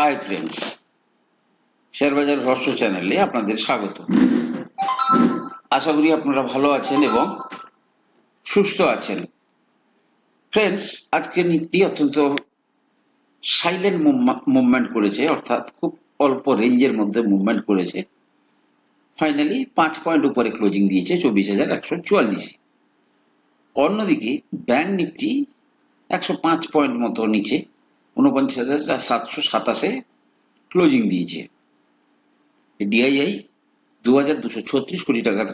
Hi friends শেয়ারবাজার রহস্য চ্যানেলে আপনাদের স্বাগত। আশা করি আপনারা ভালো আছেন এবং সুস্থ আছেন। ফ্রেন্ডস আজকে নিফটি অত্যন্ত সাইলেন্ট মুভমেন্ট করেছে, অর্থাৎ খুব অল্প রেঞ্জের মধ্যে মুভমেন্ট করেছে। ফাইনালি পাঁচ পয়েন্ট উপরে ক্লোজিং দিয়েছে, চব্বিশ হাজার একশো চুয়াল্লিশে। অন্যদিকে ব্যাংক নিফটি একশো পাঁচ পয়েন্ট মতো নিচে। উনপঞ্চাশ হাজার সাতশো সাতাশে ক্লোজিং দিয়েছে। ডিআইআই দু হাজার দুশো ছত্রিশ কোটি টাকার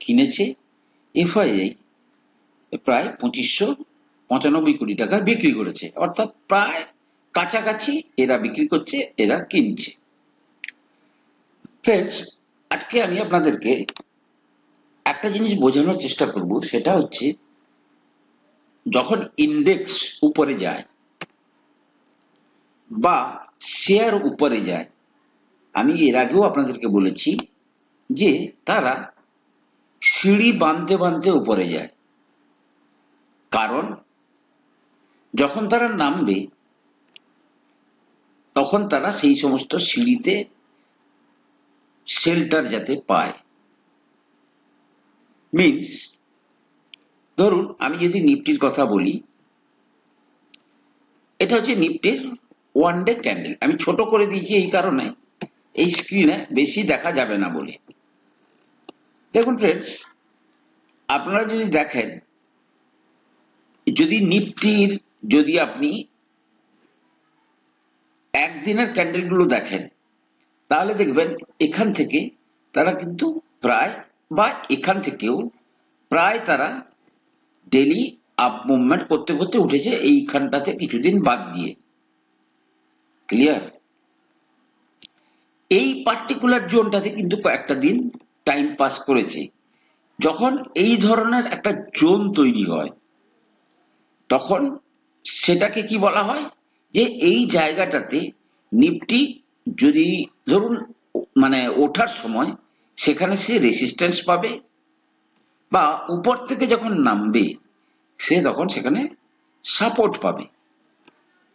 কিনেছে। এফআইআই প্রায় পঁচিশশো পঁচানব্বই কোটি টাকা বিক্রি করেছে। অর্থাৎ প্রায় কাছাকাছি এরা বিক্রি করছে, এরা কিনছে। ফ্রেন্ডস আজকে আমি আপনাদেরকে একটা জিনিস বোঝানোর চেষ্টা করব, সেটা হচ্ছে যখন ইন্ডেক্স উপরে যায় বা শেয়ার উপরে যায়। আমি এর আগেও আপনাদেরকে বলেছি যে তারা সিঁড়ি বাঁধতে বাঁধতে উপরে যায়। কারণ যখন তারা নামবে, তখন তারা সেই সমস্ত সিঁড়িতে শেল্টার যাতে পায়। মিনস ধরুন আমি যদি নিফটির কথা বলি, এটা হচ্ছে নিফটির ওয়ান ডে ক্যান্ডেল আমি ছোট করে দিয়েছি এই কারণে। এই স্ক্রিনে বেশি দেখা যাবে না বলে। দেখুন ফ্রেন্ডস আপনারা যদি দেখেন, যদি নিফটির, যদি আপনি একদিনের ক্যান্ডেলগুলো দেখেন, তাহলে দেখবেন এখান থেকে তারা কিন্তু প্রায় বা এখান থেকেও প্রায় তারা ডেলি আপ মুভমেন্ট করতে করতে উঠেছে এইখানটাতে কিছুদিন বাদ দিয়ে। ক্লিয়ার এই পার্টিকুলার জোনটাতে কিন্তু কয়েকটা দিন টাইম পাস করেছে। যখন এই ধরনের একটা জোন তৈরি হয়, তখন সেটাকে কি বলা হয়? যে এই জায়গাটাতে নিফটি যদি ধরুন মানে ওঠার সময় সেখানে সে রেসিস্ট্যান্স পাবে বা উপর থেকে যখন নামবে, সে তখন সেখানে সাপোর্ট পাবে।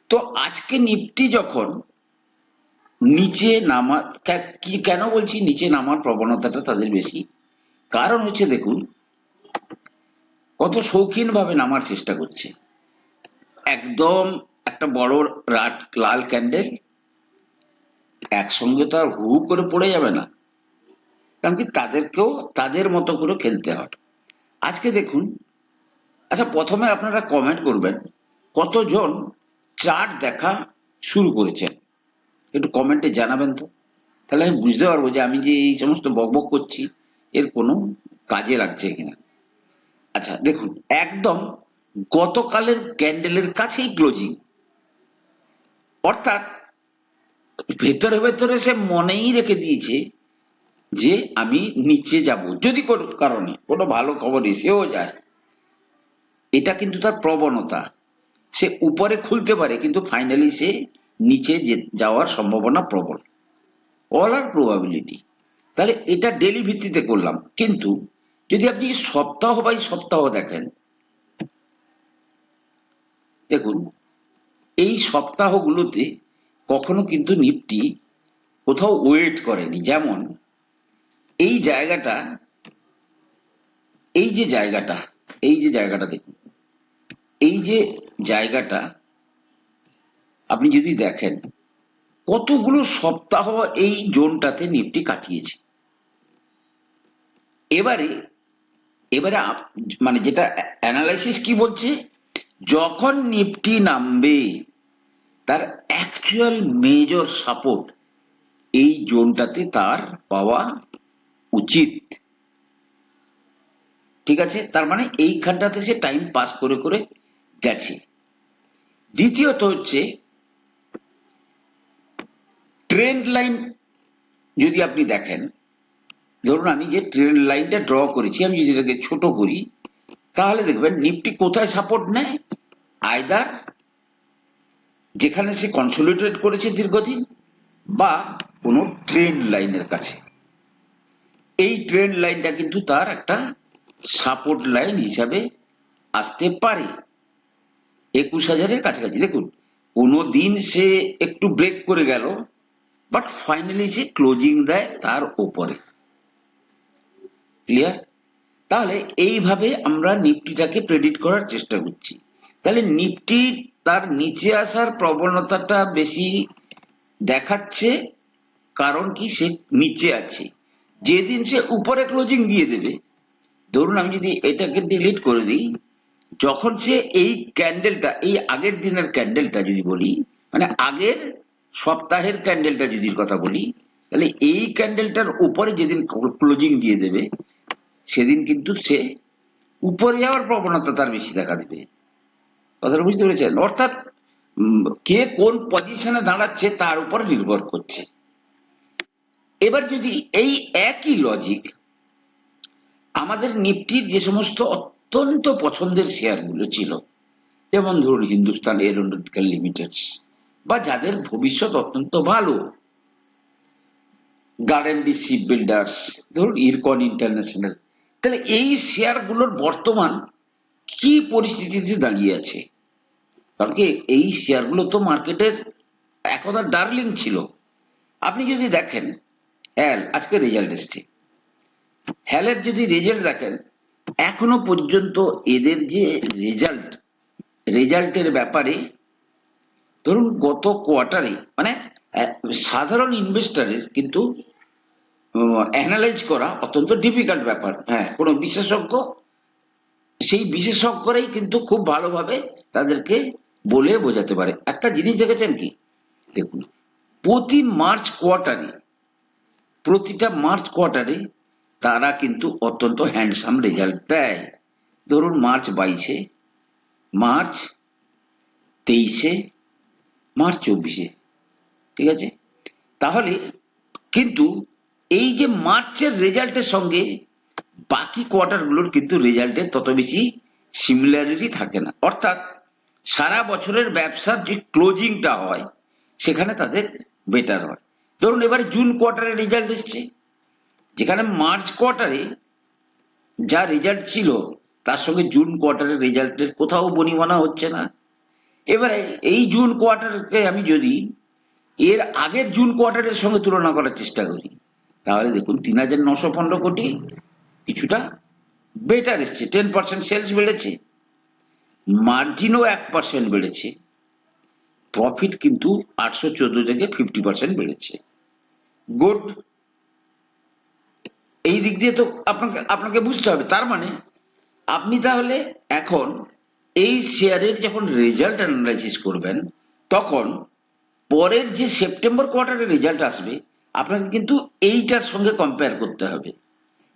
তো আজকে নিফটি যখন নিচে নামার কি কেন বলছি নিচে নামার প্রবণতাটা তাদের বেশি? কারণ হচ্ছে দেখুন, কত শৌখিন ভাবে নামার চেষ্টা করছে। একদম একটা বড় লাল ক্যান্ডেল, একসঙ্গে তো আর হু করে পড়ে যাবে না। কারণ কি তাদেরকেও তাদের মতো করে খেলতে হয়। আজকে দেখুন আচ্ছা প্রথমে আপনারা কমেন্ট করবেন, কতজন চার্ট দেখা শুরু করেছেন। একটু কমেন্টে জানাবেন তো। তাহলে আমি বুঝতে পারব যে আমি যে এই সমস্ত বকবক করছি, এর কোনো কাজে লাগছে কিনা। আচ্ছা দেখুন, একদম গতকালের ক্যান্ডেলের কাছেই ক্লোজিং। অর্থাৎ ভেতরে ভেতরে সে মনেই রেখে দিয়েছে যে আমি নিচে যাব। যদি কোনো কারণে কোনো ভালো খবর এসেও যায়, এটা কিন্তু তার প্রবণতা। সে উপরে খুলতে পারে, কিন্তু ফাইনালি সে নিচে যাওয়ার সম্ভাবনা প্রবল। অল আর প্রবাবিলিটি তাহলে এটা ডেলি ভিত্তিতে করলাম। কিন্তু যদি আপনি সপ্তাহ বাই সপ্তাহ দেখেন, দেখুন, এই সপ্তাহগুলোতে কখনো কিন্তু নিফটি কোথাও ওয়েট করেনি। যেমন, এই জায়গাটা, এই যে জায়গাটা, এই যে জায়গাটা দেখুন, এই যে জায়গাটা আপনি যদি দেখেন, কতগুলো সপ্তাহ এই জোনটাতে নিফটি কাটিয়েছে। এবারে এবারে মানে যেটা অ্যানালাইসিস কি বলছে, যখন নিফটি নামবে, তার অ্যাকচুয়াল মেজর সাপোর্ট এই জোনটাতে তার পাওয়া উচিত। ঠিক আছে? তার মানে এইখানটাতে সে টাইম পাস করে করে গেছে। দ্বিতীয়ত হচ্ছে ট্রেন্ড লাইন যদি আপনি দেখেন, ধরুন আমি যে ট্রেন্ড লাইনটা ড্র করেছি, আমি যদি এটাকে ছোট করি, তাহলে দেখবেন নিফটি কোথায় সাপোর্ট নেয়? আয়দার যেখানে সে কনসোলিডেট করেছে দীর্ঘদিন, বা কোনো ট্রেন্ড লাইনের কাছে। এই ট্রেন্ড লাইনটা কিন্তু তার একটা সাপোর্ট লাইন হিসাবে আসতে পারে। একুশ হাজারের কাছাকাছি। দেখুন, কোনো দিন সে একটু ব্রেক করে গেল বাট ফাইনালি সে ক্লোজিং দেয় তার ওপরে ক্লিয়ার তাহলে এইভাবে আমরা নিফটিটাকে প্রেডিক্ট করার চেষ্টা করছি। তাহলে নিফটি তার নিচে আসার প্রবণতাটা বেশি দেখাচ্ছে, কারণ কি সে নিচে আছে। যেদিন সে উপরে ক্লোজিং দিয়ে দেবে, ধরুন আমি যদি এটাকে ডিলিট করে দিই যখন সে এই ক্যান্ডেলটা, এই আগের দিনের ক্যান্ডেলটা যদি বলি মানে আগের সপ্তাহের ক্যান্ডেলটা যদি কথা বলি, তাহলে এই ক্যান্ডেলটার উপরে যেদিন ক্লোজিং দিয়ে দেবে, সেদিন কিন্তু সে উপরে যাওয়ার প্রবণতা তার বেশি দেখা দেবে। কথাটা বুঝতে পেরেছেন? অর্থাৎ কে কোন পজিশনে দাঁড়াচ্ছে তার উপর নির্ভর করছে। এবার যদি এই একই লজিক আমাদের নিফটির যে সমস্ত অত্যন্ত পছন্দের শেয়ারগুলো ছিল। যেমন ধরুন হিন্দুস্তান এরোনটিক্যাল লিমিটেড, বা যাদের ভবিষ্যৎ অত্যন্ত ভালো। গার্ডেনডি শিপ বিল্ডার্স, ধরুন ইরকন ইন্টারন্যাশনাল। তাহলে এই শেয়ারগুলোর বর্তমান কি পরিস্থিতিতে দাঁড়িয়ে আছে? কারণ কি এই শেয়ারগুলো তো মার্কেটের একদা ডার্লিং ছিল। আপনি যদি দেখেন, হ্যাল, আজকে রেজাল্ট এসছে। হ্যালের যদি রেজাল্ট দেখেন এখনও পর্যন্ত এদের যে রেজাল্ট রেজাল্টের ব্যাপারে ধরুন গত কোয়ার্টারে মানে সাধারণ ইনভেস্টরের কিন্তু অ্যানালাইজ করা অত্যন্ত ডিফিকাল্ট ব্যাপার। হ্যাঁ কোনো বিশেষজ্ঞ, সেই বিশেষজ্ঞরাই কিন্তু খুব ভালোভাবে তাদেরকে বলে বোঝাতে পারে। একটা জিনিস দেখেছেন কি? দেখুন, প্রতি মার্চ কোয়ার্টারে প্রতিটা মার্চ কোয়ার্টারে তারা কিন্তু অত্যন্ত হ্যান্ডসাম রেজাল্ট দেয়। ধরুন মার্চ বাইশে, মার্চ তেইশে, মার্চ চব্বিশে, ঠিক আছে? তাহলে কিন্তু এই যে মার্চের রেজাল্টের সঙ্গে বাকি কোয়ার্টারগুলোর কিন্তু রেজাল্টের তত বেশি সিমিলারিটি থাকে না। অর্থাৎ সারা বছরের ব্যবসার যে ক্লোজিংটা হয়, সেখানে তাদের বেটার হয়। ধরুন এবারে জুন কোয়ার্টারের রেজাল্ট এসছে। যেখানে মার্চ কোয়ার্টারে যা রেজাল্ট ছিল, তার সঙ্গে জুন কোয়ার্টারের রেজাল্টের কোথাও বনিমানা হচ্ছে না। এবারে এই জুন কোয়ার্টারকে আমি যদি এর আগের জুন কোয়ার্টারের সঙ্গে তুলনা করার চেষ্টা করি, তাহলে দেখুন তিন হাজার নশো পনেরো কোটি কিছুটা বেটার এসছে। টেন পার্সেন্ট সেলস বেড়েছে মার্জিনও এক পার্সেন্ট বেড়েছে প্রফিট কিন্তু আটশো চোদ্দ থেকে ফিফটি পার্সেন্ট বেড়েছে। গুড এই দিক দিয়ে তো আপনাকে আপনাকে বুঝতে হবে। তার মানে আপনি তাহলে এখন এই শেয়ারের যখন রেজাল্ট অ্যানালাইসিস করবেন, তখন পরের যে সেপ্টেম্বর কোয়ার্টারের রেজাল্ট আসবে, আপনাকে কিন্তু এইটার সঙ্গে কম্পেয়ার করতে হবে।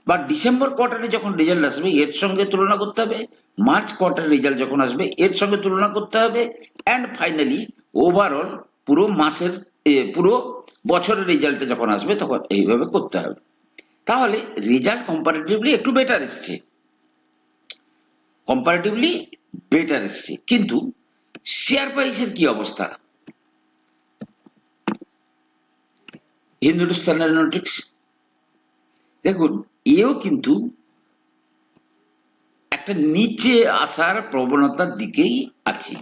বা ডিসেম্বর কোয়ার্টারে যখন রেজাল্ট আসবে, এর সঙ্গে তুলনা করতে হবে। মার্চ কোয়ার্টারের রেজাল্ট যখন আসবে, এর সঙ্গে তুলনা করতে হবে। অ্যান্ড ফাইনালি ওভারঅল পুরো মাসের পুরো বছরের রেজাল্টে যখন আসবে, তখন এইভাবে করতে হবে। তাহলে রেজাল্ট কম্পারেটিভলি একটু বেটার এসছে। কম্পারেটিভলি বেটার এসছে। কিন্তু শেয়ার প্রাইসের কি অবস্থা? হিন্দুস্তান এরোনটিক্স দেখুন, এও কিন্তু একটা নিচে আসার প্রবণতার দিকেই আছে।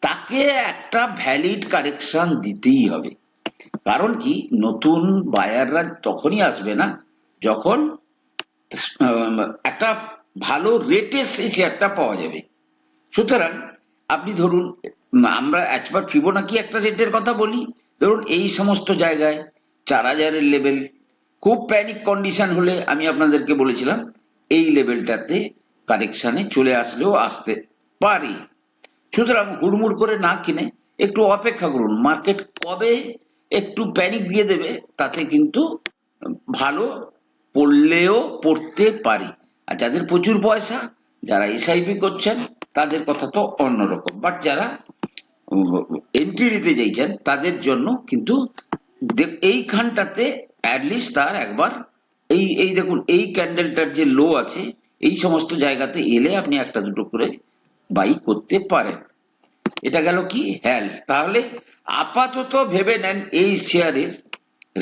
তাকে একটা ভ্যালিড কারেকশন দিতেই হবে। কারণ কি? নতুন বায়াররা তখনই আসবে না যখন একটা ভালো রেটে সেই শেয়ারটা পাওয়া যাবে। সুতরাং, আপনি ধরুন আমরা একবার ফিবোনাকি একটা রেটের কথা বলি। ধরুন, এই সমস্ত জায়গায় চার হাজারের লেভেল খুব প্যানিক কন্ডিশন হলে আমি আপনাদেরকে বলেছিলাম, এই লেভেলটাতে কারেকশানে চলে আসলেও আসতে পারি। সুতরাং হুড়মুড় করে না কিনে একটু অপেক্ষা করুন। মার্কেট কবে একটু প্যানিক দিয়ে দেবে, তাতে কিন্তু ভালো পড়লেও পড়তে পারি। আর যাদের প্রচুর পয়সা, যারা এসআইপি করছেন, তাদের কথা তো অন্যরকম। বাট যারা এন্ট্রি নিতে চাইছেন, তাদের জন্য কিন্তু এইখানটাতে অ্যাটলিস্ট তার একবার এই এই দেখুন, এই ক্যান্ডেলটার যে লো আছে, এই সমস্ত জায়গাতে এলে আপনি একটা দুটো করে বাই করতে পারেন। এটা গেল কি? হ্যাল তাহলে আপাতত ভেবে নেন, এই শেয়ারের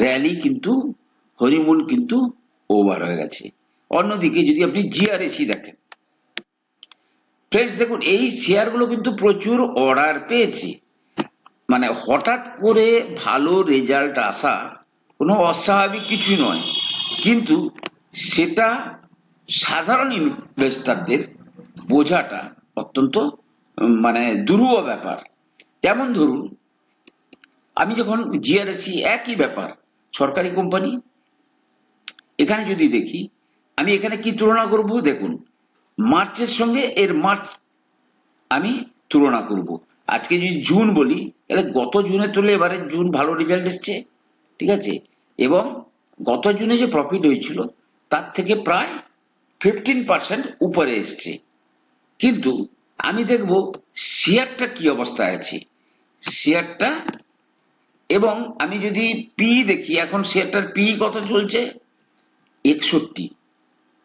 র্যালি কিন্তু হরিমুন কিন্তু ওভার হয়ে গেছে। অন্যদিকে যদি আপনি জিআরএসি দেখেন ফ্রেন্ডস দেখুন, এই শেয়ারগুলো কিন্তু প্রচুর অর্ডার পেয়েছে। মানে হঠাৎ করে ভালো রেজাল্ট আসা কোনো অস্বাভাবিক কিছুই নয়। কিন্তু সেটা সাধারণ ইনভেস্টারদের বোঝাটা অত্যন্ত মানে দুরূহ ব্যাপার। যেমন ধরুন, আমি যখন জিআরএসি একই ব্যাপার, সরকারি কোম্পানি এখানে যদি দেখি, আমি এখানে কি তুলনা করব? দেখুন, মার্চের সঙ্গে এর মার্চ আমি তুলনা করব। আজকে যদি জুন বলি, তাহলে গত জুনে তুলে এবারে জুন ভালো রেজাল্ট এসছে, ঠিক আছে? এবং গত জুনে যে প্রফিট হয়েছিল, তার থেকে প্রায় ফিফটিন পার্সেন্ট উপরে এসছে। কিন্তু আমি দেখব শেয়ারটা কি অবস্থায় আছে? শেয়ারটা এবং আমি যদি পি দেখি, এখন শেয়ারটার পি কত চলছে? একষট্টি।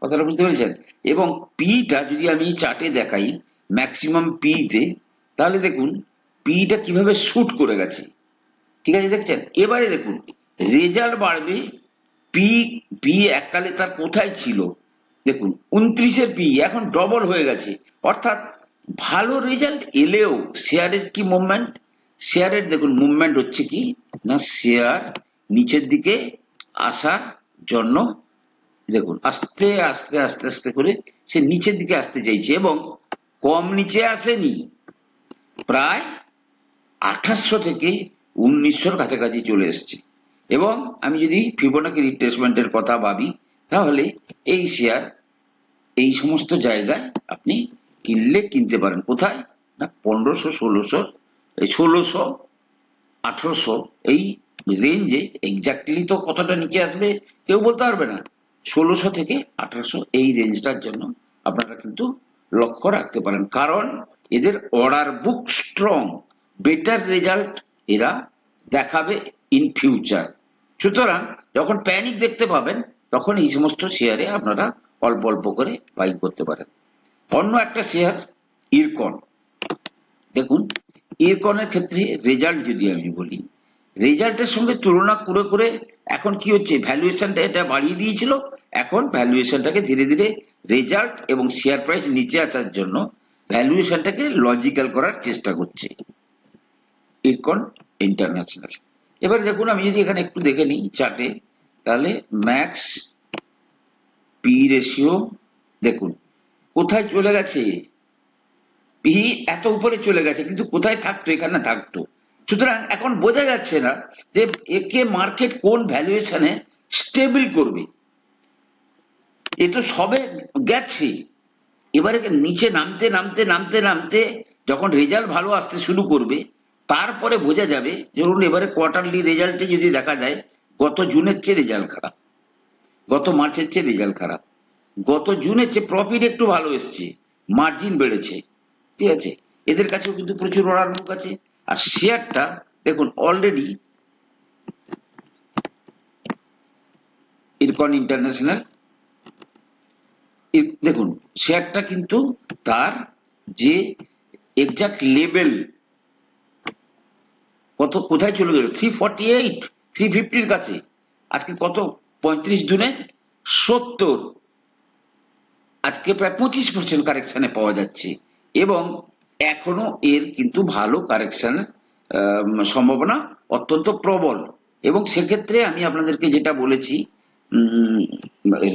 কথাটা বুঝতে পেরেছেন? এবং পিটা যদি আমি চার্টে দেখাই ম্যাক্সিমাম পিতে তাহলে দেখুন পিটা কীভাবে শুট করে গেছে। ঠিক আছে, দেখছেন? এবারে দেখুন রেজাল্ট বাড়বে পি পি এককালে তার কোথায় ছিল? দেখুন উনত্রিশের পি এখন ডবল হয়ে গেছে। অর্থাৎ, ভালো রেজাল্ট এলেও শেয়ারের কি মুভমেন্ট শেয়ারের দেখুন মুভমেন্ট হচ্ছে কি? না শেয়ার নিচের দিকে আসার জন্য দেখুন, আস্তে আস্তে আস্তে আস্তে করে সে নিচের দিকে আসতে চাইছে এবং কম নিচে আসেনি। প্রায় আঠাশশো থেকে উনিশশোর কাছাকাছি চলে এসছে। এবং আমি যদি ফিবোনাকি রিট্রেসমেন্টের কথা ভাবি, তাহলে এই শেয়ার এই সমস্ত জায়গায় আপনি কিনলে কিনতে পারেন। কোথায়? না, পনেরোশো, ষোলোশো, এই ষোলোশো, আঠারোশো, এই রেঞ্জে এক্স্যাক্টলি তো কতটা নিচে আসবে, কেউ বলতে পারবে না। ষোলোশো থেকে আঠারোশো এই রেঞ্জটার জন্য আপনারা কিন্তু লক্ষ্য রাখতে পারেন। কারণ এদের order book strong better result এরা দেখাবে ইন ফিউচার সুতরাং যখন প্যানিক দেখতে পাবেন, তখন এই সমস্ত শেয়ারে আপনারা অল্প অল্প করে বাই করতে পারেন। অন্য একটা শেয়ার ইরকন দেখুন ইরকনের ক্ষেত্রে রেজাল্ট যদি আমি বলি রেজাল্টের সঙ্গে তুলনা করে করে এখন কি হচ্ছে? ভ্যালুয়েশনটা এটা বাড়িয়ে দিয়েছিল। এখন ভ্যালুয়েশনটাকে ধীরে ধীরে রেজাল্ট এবং শেয়ার প্রাইস নিচে আসার জন্য ভ্যালুয়েশনটাকে লজিক্যাল করার চেষ্টা করছে। ইরকন ইন্টারন্যাশনাল এবার দেখুন, আমি যদি এখানে একটু দেখে নিই চার্টে তাহলে ম্যাক্স পি রেশিও দেখুন, কোথায় চলে গেছে? পি এত উপরে চলে গেছে, কিন্তু কোথায় থাকতো? এখানে থাকতো। সুতরাং এখন বোঝা যাচ্ছে না যে একে মার্কেট কোন ভ্যালুয়েশনে স্টেবল করবে। এ তো সবে গেছে। এবারে নিচে নামতে নামতে নামতে নামতে যখন রেজাল্ট ভালো আসতে শুরু করবে, তারপরে বোঝা যাবে, ধরুন এবারে কোয়ার্টারলি রেজাল্টে যদি দেখা যায়, গত জুনের চেয়ে রেজাল্ট খারাপ, গত মার্চের চেয়ে রেজাল্ট খারাপ, গত জুনের চেয়ে প্রফিট একটু ভালো এসছে মার্জিন বেড়েছে, ঠিক আছে? এদের কাছেও কিন্তু প্রচুর অর্ডার বুক আছে। আর শেয়ারটা দেখুন অলরেডি ইরকন ইন্টারন্যাশনাল দেখুন শেয়ারটা কিন্তু তার যে এক্সাক্ট লেভেল কত, কোথায় চলে গেল? থ্রি ফর্টি এইট থ্রি ফিফটির কাছে। আজকে কত? পঁয়ত্রিশ জুনে সত্তর। আজকে প্রায় পঁচিশ পার্সেন্ট কারেকশনে পাওয়া যাচ্ছে। এবং এখনও এর কিন্তু ভালো কারেকশনের সম্ভাবনা অত্যন্ত প্রবল। এবং সেক্ষেত্রে আমি আপনাদেরকে যেটা বলেছি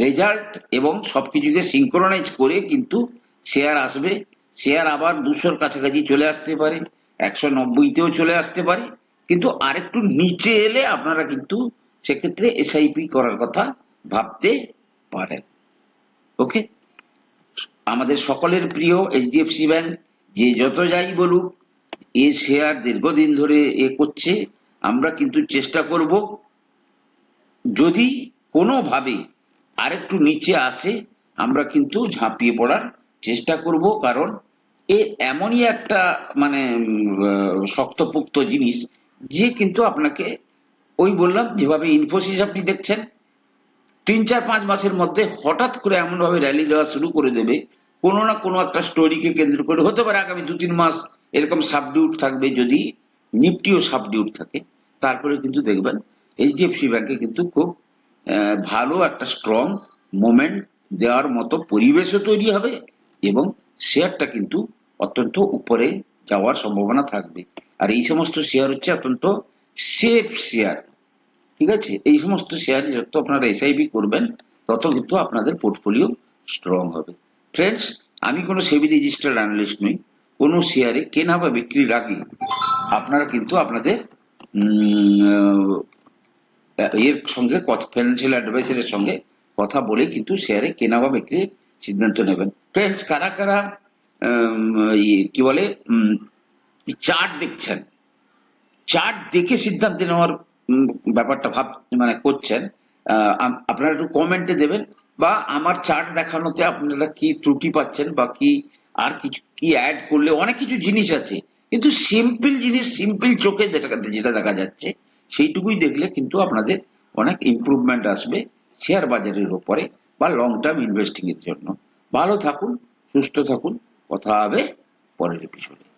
রেজাল্ট এবং সব কিছুকে সিঙ্ক্রোনাইজ করে কিন্তু শেয়ার আসবে। শেয়ার আবার দুশোর কাছাকাছি চলে আসতে পারে, একশো নব্বইতেও চলে আসতে পারে। কিন্তু আরেকটু নিচে এলে আপনারা কিন্তু সেক্ষেত্রে এসআইপি করার কথা ভাবতে পারেন। ওকে আমাদের সকলের প্রিয় এইচডিএফসি ব্যাংক যে যত যাই বলুক, এ শেয়ার দীর্ঘদিন ধরে এ করছে, আমরা কিন্তু চেষ্টা করব, যদি কোনোভাবে আরেকটু নিচে আসে, আমরা কিন্তু ঝাঁপিয়ে পড়ার চেষ্টা করব, কারণ এ এমনই একটা মানে শক্তপোক্ত জিনিস, যে কিন্তু আপনাকে ওই বললাম, যেভাবে ইনফোসিস আপনি দেখছেন, তিন চার পাঁচ মাসের মধ্যে হঠাৎ করে এমনভাবে র্যালি দেওয়া শুরু করে দেবে কোনো না কোনো একটা স্টোরিকে কেন্দ্র করে, হতে পারে আগামী দু তিন মাস এরকম সাবডিউট থাকবে, যদি নিফটিও সাবডিউট থাকে, তারপরে কিন্তু দেখবেন এইচডিএফসি ব্যাংকে কিন্তু খুব ভালো একটা স্ট্রং মোমেন্ট দেওয়ার মতো পরিবেশও তৈরি হবে এবং শেয়ারটা কিন্তু অত্যন্ত উপরে যাওয়ার সম্ভাবনা থাকবে। আর এই সমস্ত শেয়ার হচ্ছে অত্যন্ত সেফ শেয়ার ঠিক আছে? এই সমস্ত শেয়ার যত আপনারা এসআইপি করবেন, তত কিন্তু আপনাদের পোর্টফোলিও স্ট্রং হবে। ফ্রেন্ডস আমি কোনো সেবি রেজিস্টার্ড অ্যানালিস্ট নই। কোনো শেয়ারে কেনা বা বিক্রির আগে আপনারা কিন্তু আপনাদের এর সঙ্গে ফিনান্সিয়াল অ্যাডভাইসারের সঙ্গে কথা বলে কিন্তু শেয়ারে কেনা বা বিক্রির সিদ্ধান্ত নেবেন। ফ্রেন্ডস কারা কারা কি বলে চার্ট দেখছেন? চার্ট দেখে সিদ্ধান্ত নেওয়ার ব্যাপারটা ভাব মানে করছেন আপনারা একটু কমেন্টে দেবেন। বা আমার চার্ট দেখানোতে আপনারা কি ত্রুটি পাচ্ছেন বা কি আর কিছু, কি অ্যাড করলে অনেক কিছু জিনিস আছে। কিন্তু সিম্পল জিনিস সিম্পল চোখে যেটা যেটা দেখা যাচ্ছে, সেইটুকুই দেখলে কিন্তু আপনাদের অনেক ইমপ্রুভমেন্ট আসবে শেয়ার বাজারের উপরে বা লং টার্ম ইনভেস্টিং এর জন্য। ভালো থাকুন, সুস্থ থাকুন, কথা হবে পরের এপিসোডে